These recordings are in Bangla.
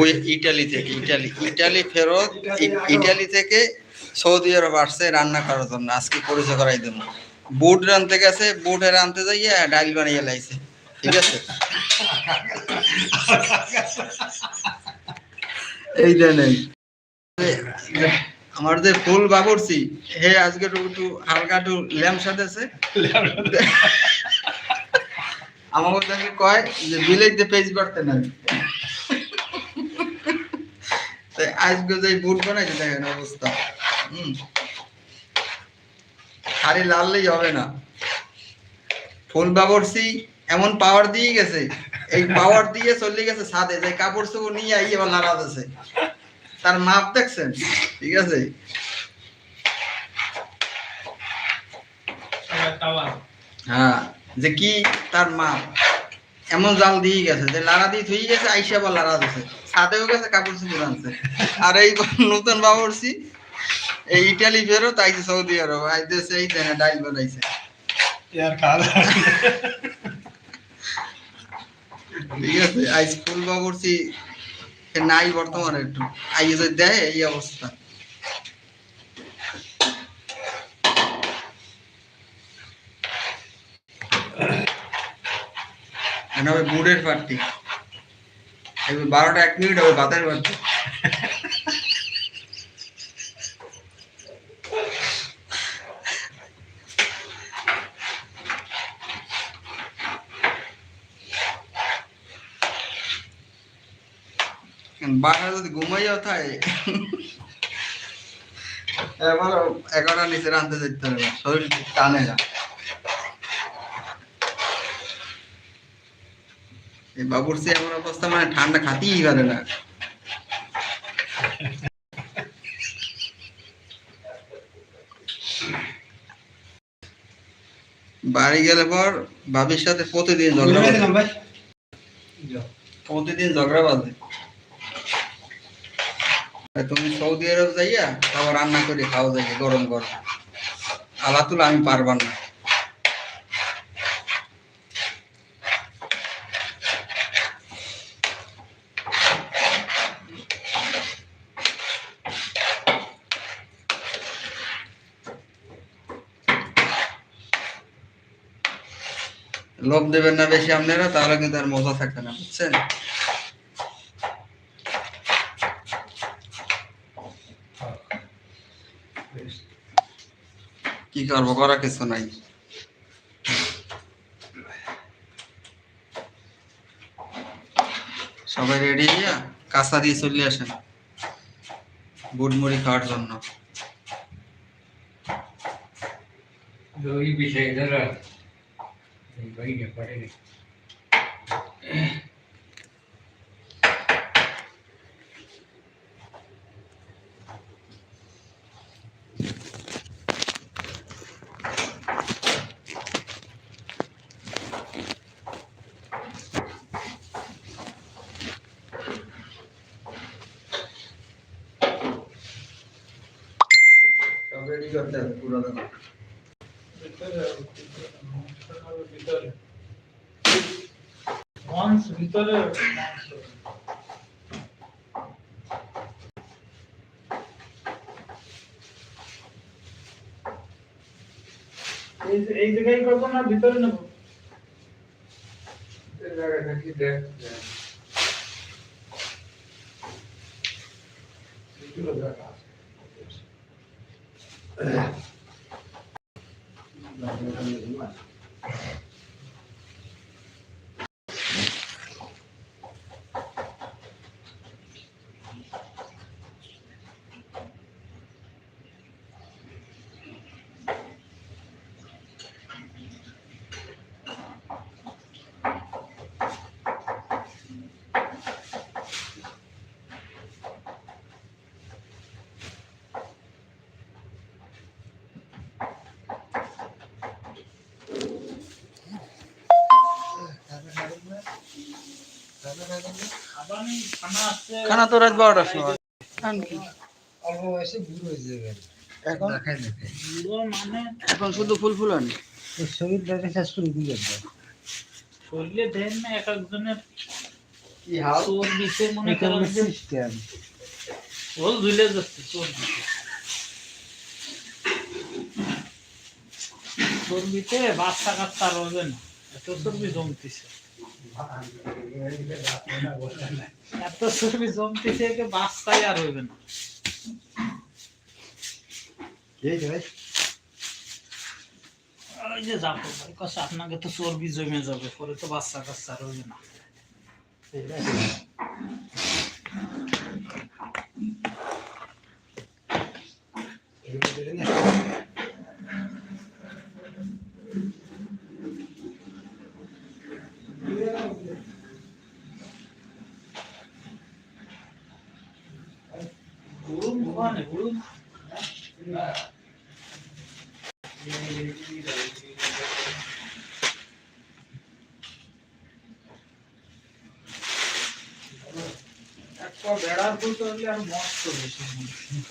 ওই ইটালি থেকে ইটালি ইটালি ফেরত ইটালি থেকে সৌদি আরব আসছে রান্না করার জন্য আজকে পরিচয় করাই দেবো। বুট রানতে গেছে বুটে রানতে যাইয়া ডাইল বানিয়ে লাইছে ঠিক আছে? এই দেন আমার যে ফুল বাবরছি হে আজকে একটু হালকা একটু ল্যাম্প সাথে আমাকে কয় যে বিলেইতে পেজ বাড়তে না তাই আজকে যে বুট বানাইছে দেখেন অবস্থা। হুম। খালি লাললেই হবে না। ফুল বাবরছি এমন পাওয়ার দিয়ে গেছে এই পাওয়ার দিয়ে চলে গেছে ছাদে যে কাপড় চোপড় নিয়ে আই এবার দিছে তার মাপ দেখছেন? ঠিক আছে? হ্যাঁ যে কি তার মাপ? এমন জাল দিয়ে গেছে যে লাড়া দিয়ে থুই গেছে আইসা বা লাড়া দিছে। ছাদেও গেছে কাপড় চোপড় আনছে আর এই নতুন বাবরছি এই ইটালি ফেরত আইছে সৌদি আরব আইতেছে এই দেনে ডাইল বানাইছে। ঠিক আছে আইস ফুল বাবরছি নাই বর্তমানে একটু। যে দেয় এই অবস্থা। বুড়ের পার্টি বারোটা এক মিনিট হবে, বাতের পার্টি বাসায় যদি ঘুমাইয়াও থাকে এবার এগারোটা নিচে রানতে যেতে হবে শরীর টানে না। এই বাবুরসি এমন অবস্থা মানে ঠান্ডা খাতেই পারে না। বাড়ি গেলে পর ভাবির সাথে প্রতিদিন ঝগড়া। প্রতিদিন ঝগড়া বাঁধে। তুমি সৌদি আরব যাইয়া তারপর রান্না করে খাওয়া যাইয়া গরম গরম। আলা তুলা আমি পারবার না। লোভ দেবেন না বেশি আপনারা, তাহলে কিন্তু আর মজা থাকবে না, বুঝছেন? কি করব, করা কিছু নাই। সবাই রেডি হইয়া কাঁচা দিয়ে চলে আসেন। বুট মুড়ি খাওয়ার জন্য। ওই বিষয়টা এই বাইরে পড়ে রে সব রেডি করতে হবে পুরো দাদা মাংস ভিতরে এই জায়গায় করব না ভিতরে নেব? খাবার নেই, খানা তো রাত বারোটার সময়। এখন অল্প বয়সে বুড়ো হয়ে যাবে। এখন? দেখাই দেখাই বুড়ো মানে এখন শুধু ফুল ফুলানি? ওর শরীরটাকে শেষ করে দিয়ে যাবে শরীরে দেন না এক একজনের কি হাল? চর্বিতে মনে এখানে করেন যে সিস্টেম ওল ধুলে যাচ্ছে চর্বিতে। চর্বিতে বাচ্চা কাচ্চা রবে না। এত চর্বি জমতেছে। এত চর্বি জমতেছে যে বাচ্চাই আর হইবে না। ওই যে যাব ভাই আপনাকে তো চর্বি জমে যাবে পরে তো বাচ্চা কাচ্চা রবে না। গুরুম ওখানে গুরুম একটা বেড়ার বলতে হলে আর মস্ত বেশি দিলাম ছিল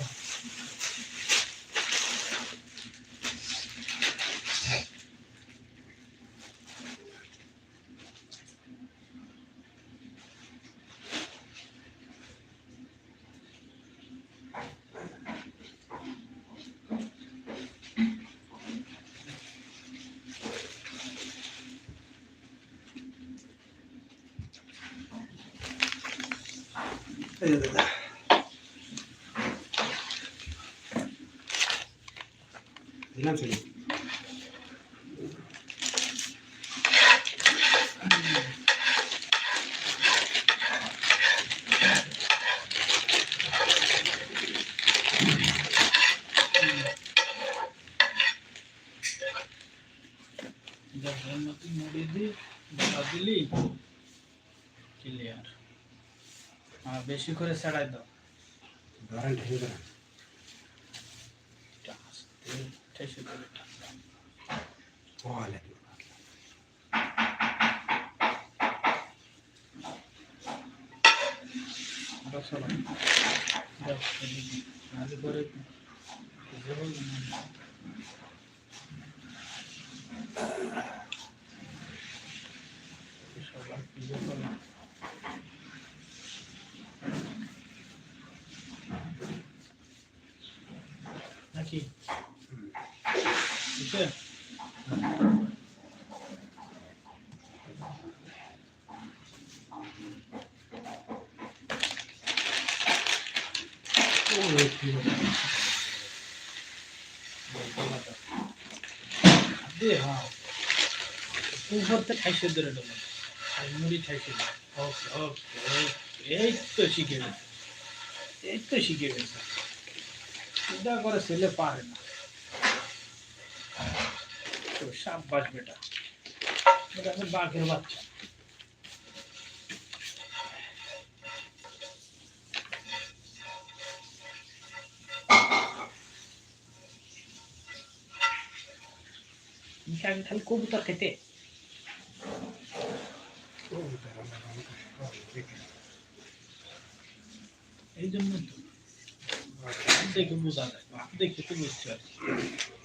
জলের দিলি ক্লিয়ার আর বেশি করে ছাড়াই দাও। ধরেন ঠিক আছে এটা আস্তে ঠেসে ধরে টান দাও। ওয়ালে আরও সরাও। দাও, এদিকে। নাহলে পরে বুঝে বলবে না। সবার পুজো করো। নাকি ঠিক আছে দে হ্যাঁ তুই সবটা ঠাইশে ধরে আর মুড়ি ঠাইশে ওকে ওকে এই তো শিখে গেছে। এই তো শিখে গেছে। এটা করে ছেলে পারে না। তো সাব্বাস বেটা। এটা আমি বাঘের বাচ্চা। খালি খালি কবুতর খেতে? এই জন্য তো। দেখে বোঝা যায় দেখে তো বুঝতে পারছি। হুম, হুম।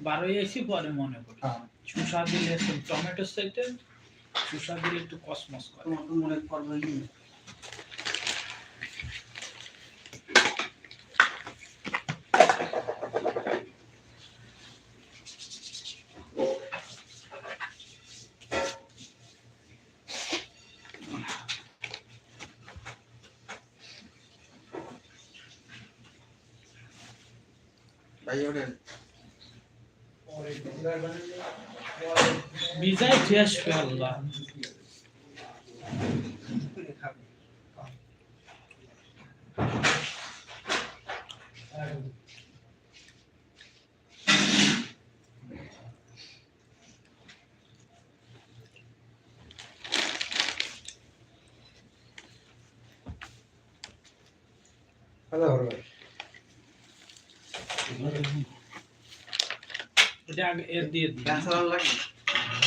বারোই এসি পরে মনে পড়ে। হ্যাঁ। শুষা দিলে একটু টমেটোর সাইডে শুষা দিলে একটু কসমস করে। টমেটো মনে করবে ভাই ওটা বিজায় ফ্রেশ আল্লাহ খাওয়া আগে এর দিয়ে দিই। ক্যান্সার লাগবে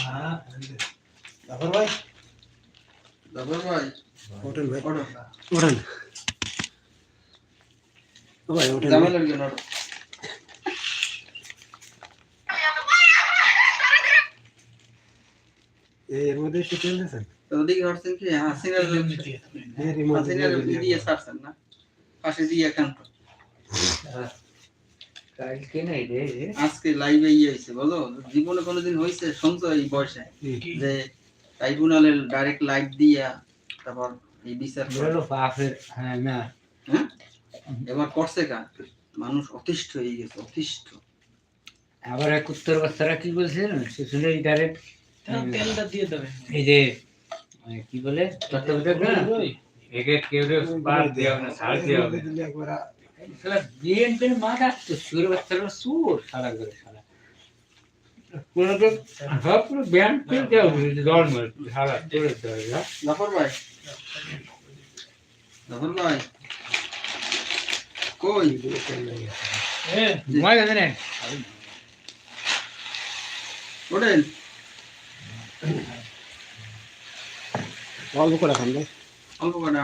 হ্যাঁ তারপর ভাই? তারপর ভাই? হোটেল ভাই। ওঠেন। ভাই না এর মধ্যে ওদিকে কি? হাসিনার হাসিনার দিয়ে ছাড়ছেন না। পাশে দিয়ে কেন কালকে নাই রে আজকে লাইভে ইয়ে হয়েছে বলো? জীবনে কোনোদিন হয়েছে শুনছো এই বয়সে? যে ট্রাইব্যুনালের ডাইরেক্ট লাইভ দিয়া তারপর এই বিচার। বলো বাপের হ্যাঁ না। হ্যাঁ? এবার করছে কা মানুষ অতিষ্ঠ হয়ে গেছে অতিষ্ঠ। আবার এক উত্তর বাচ্চারা কি বলছে সে শুনে ডাইরেক্ট তেলটা দিয়ে দেবে। এই যে মানে কি বলে? তত্ত্বাবধায়ক না? একে কেউ বাদ দেওয়া না ছাড় দেওয়া বিএনপির মাথা তো বাচ্চারা সুর সারা করে সারা। কোনো তো সব পুরো ব্যান করে দেওয়া হবে দল সারা করে দেওয়া জাফর ভাই। জাফর ভাই। কই? ঘুমাই গেছে না। ওঠেন। অল্প করে খান ভাই। অল্প করো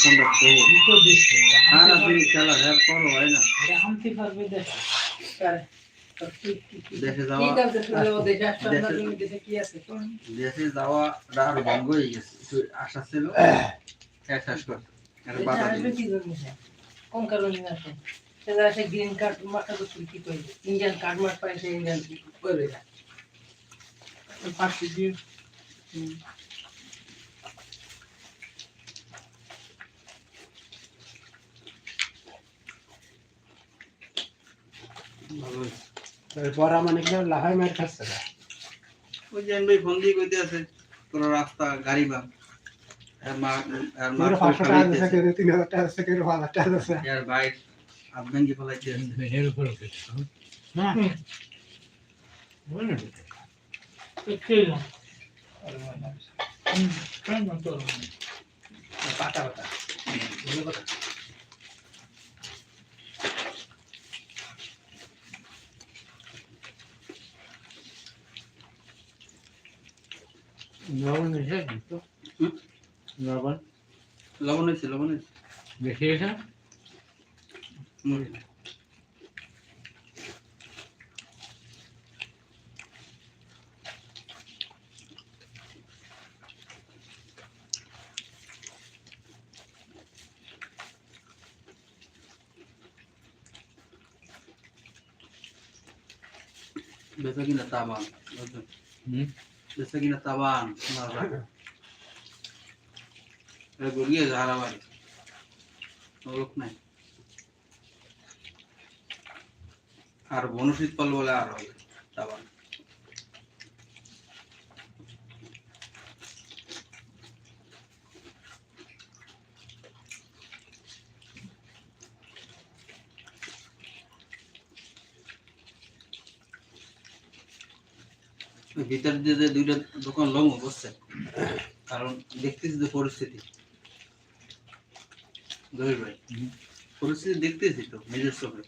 দেশে দেশে যাওয়া আর বন্ধ হয়ে গেছে। আশা ছিল শেষ করতে। কোন কারণে আসে গ্রিন কার্ড মাথা তো কি করবে? ইন্ডিয়ান কার্ড মার্ক পাইছে ইন্ডিয়ান করবে না। পাশি দিয়ে এরপর আমার নাকি লাহাই মার খাচ্ছে না। ওই যে ভাই ফোন দিয়ে কইতে আছে তোর রাস্তা গাড়ি বা আর মা আর টাকা টাকা টাকা কি ফলাইতে আছে। উপর না। কেন তো পাতা পাতা। লবণ এসে কিন্তু হুম? লবণ লবণ হয়েছে লবণ হয়েছে বেশি এসে হুম। বেচা কিনা তাবান বুঝলেন? হুম বেচা কিনা তাবান গড়িয়ে যারা বাড়ি লোক নাই আর বনশীত পাল বলে আর হবে ভিতর দিয়ে যে দুইটা দোকান লম বসছে। কারণ দেখতেছি যে পরিস্থিতি। জহির ভাই পরিস্থিতি দেখতেছি তো নিজের চোখে।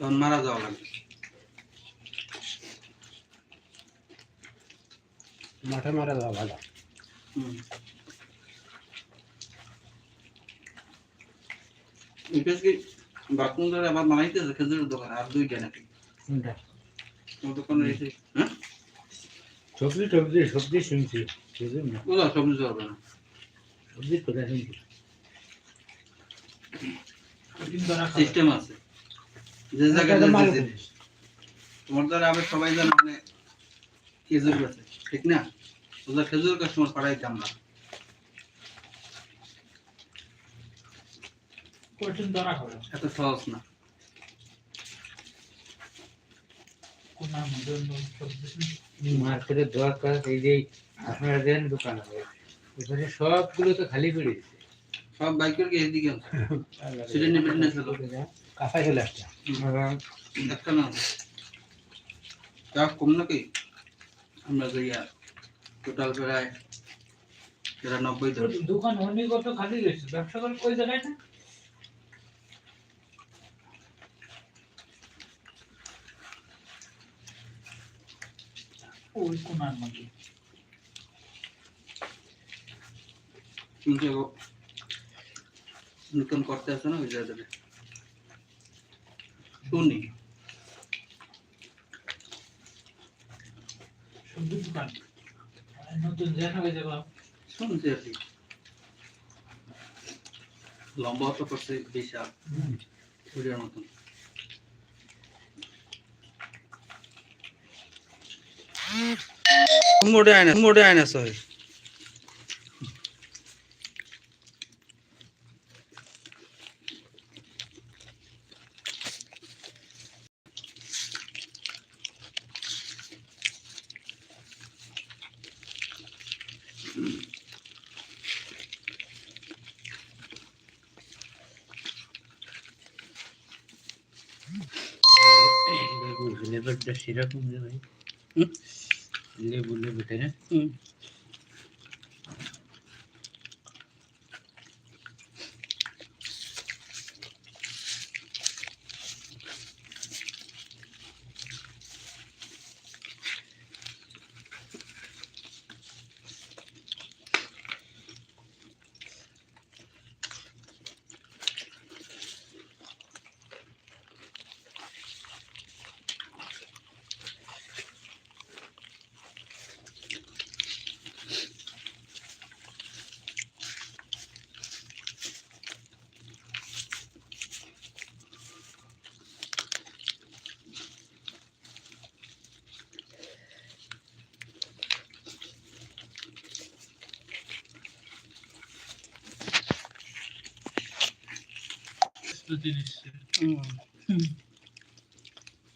তখন মারা যাওয়া লাগবে। মাঠে মারা যাওয়া ভালো। হুম। কি বাথরুম ধরে আবার বানাইতেছে খেজুরের দোকান? আর দুইটা নাকি? হ্যাঁ? তোমার দ্বারা আবার সবাই জানে মানে খেজুর গাছে ঠিক না? ওদের খেজুর গাছ তোমার পাড়ায় দাম না। এত সহজ না। মার্কেটের দরকার এই যে আপনারা দেন দোকান। এখানে সবগুলো তো খালি করে দিচ্ছে সব বাইকের কি এদিকে আছে সেটা নেবে না চলো। কাঁচাই চলে আসছে। একটা না। যা কম নাকি আমরা যাইয়া টোটাল প্রায় তিরানব্বই ধর দোকান অনেক কত খালি গেছে ব্যবসা করে কই জায়গায় না? ওই কোনার মধ্যে কিন্তু নতুন করতে আছে না ওই জায়গাটা শুনি দোকান নতুন হয়ে যাবে শুনছি আর কি লম্বা তো করছে বিশাল মতন মোটে আয়না মোটে আয়না সহ লেবুটা সেরকম लेबू लेबू थे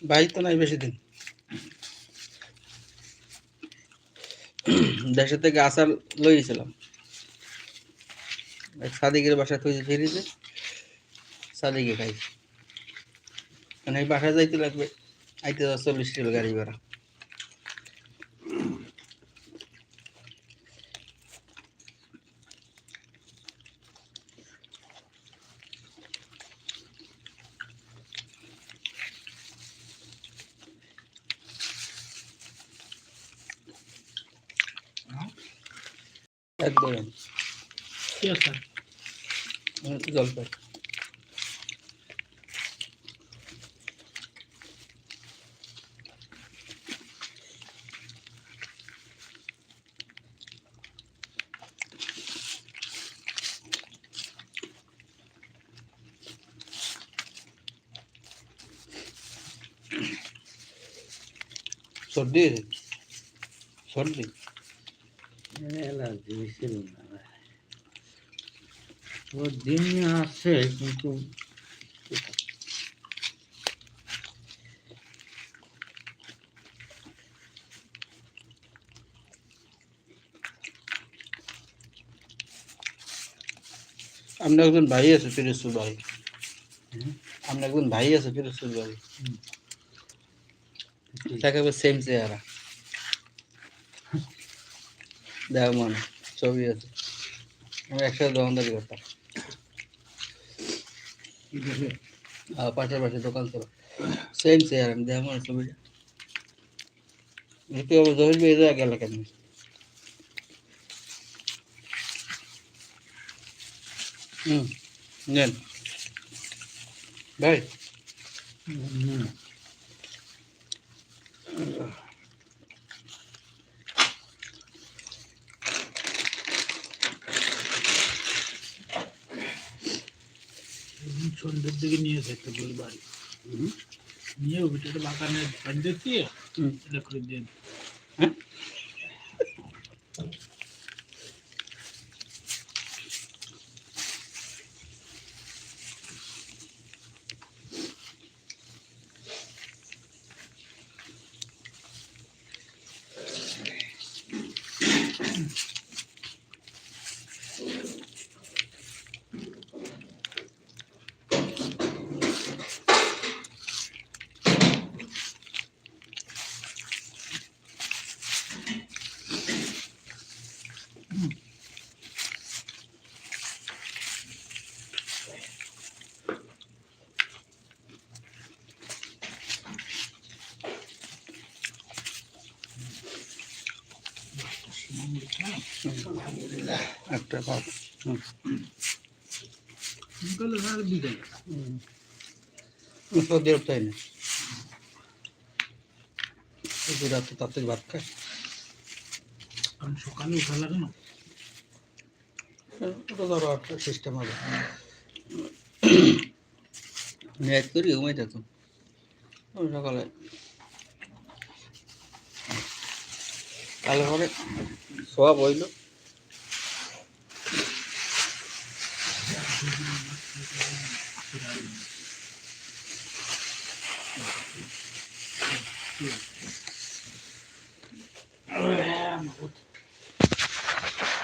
ভাই তো নাই বেশি দিন। দেশে থেকে আসার লইছিলাম এক সাদিকের বাসায় থইছে ফিরিতে সাদিকে খাই মানে বাসায় যাইতে লাগবে, আইতে চল্লিশ কিলো গাড়ি ভাড়া একদম কি আছে জলপাই? সর্দি? হয়েছে? সর্দি? অ্যালার্জি ছিল না ও দিন আছে কিন্তু আপনার একজন ভাই আছে ফিরোজপুর ভাই। আপনার একজন ভাই আছে ফিরোজপুর ভাই। তাকে সেম চেহারা। দেখ মানে ছবি আছে। আমরা একসাথে দোকানদারি করতাম। আর পাশের দোকান ছিল সেম চেহারা দেখো মানে ছবিটা একটু আবার জহির ভাই এদের গেল কেন? হুম নেন। ভাই। হুম, সন্ধ্যের দিকে নিয়ে যেতে বলি বাড়ি। নিয়ে ওইটা বাগানে বাড়িতে দিয়ে। এটা করে দিয়ে একটা সৌদি আরব তাই না সৌদি আরব তো তাড়াতাড়ি ভাত খায়। কারণ সকালে উঠা লাগে না। ওটা ধরো একটা সিস্টেম হবে। নেট করি ঘুমাই সকালে কালে পরে সব হইল আমি ঠিক আছে একটা ছোলা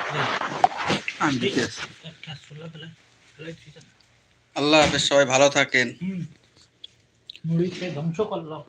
ফেলে ফেলাই ঠিক আছে আল্লাহ হাফেজ সবাই ভালো থাকেন। ধ্বংস করলাম।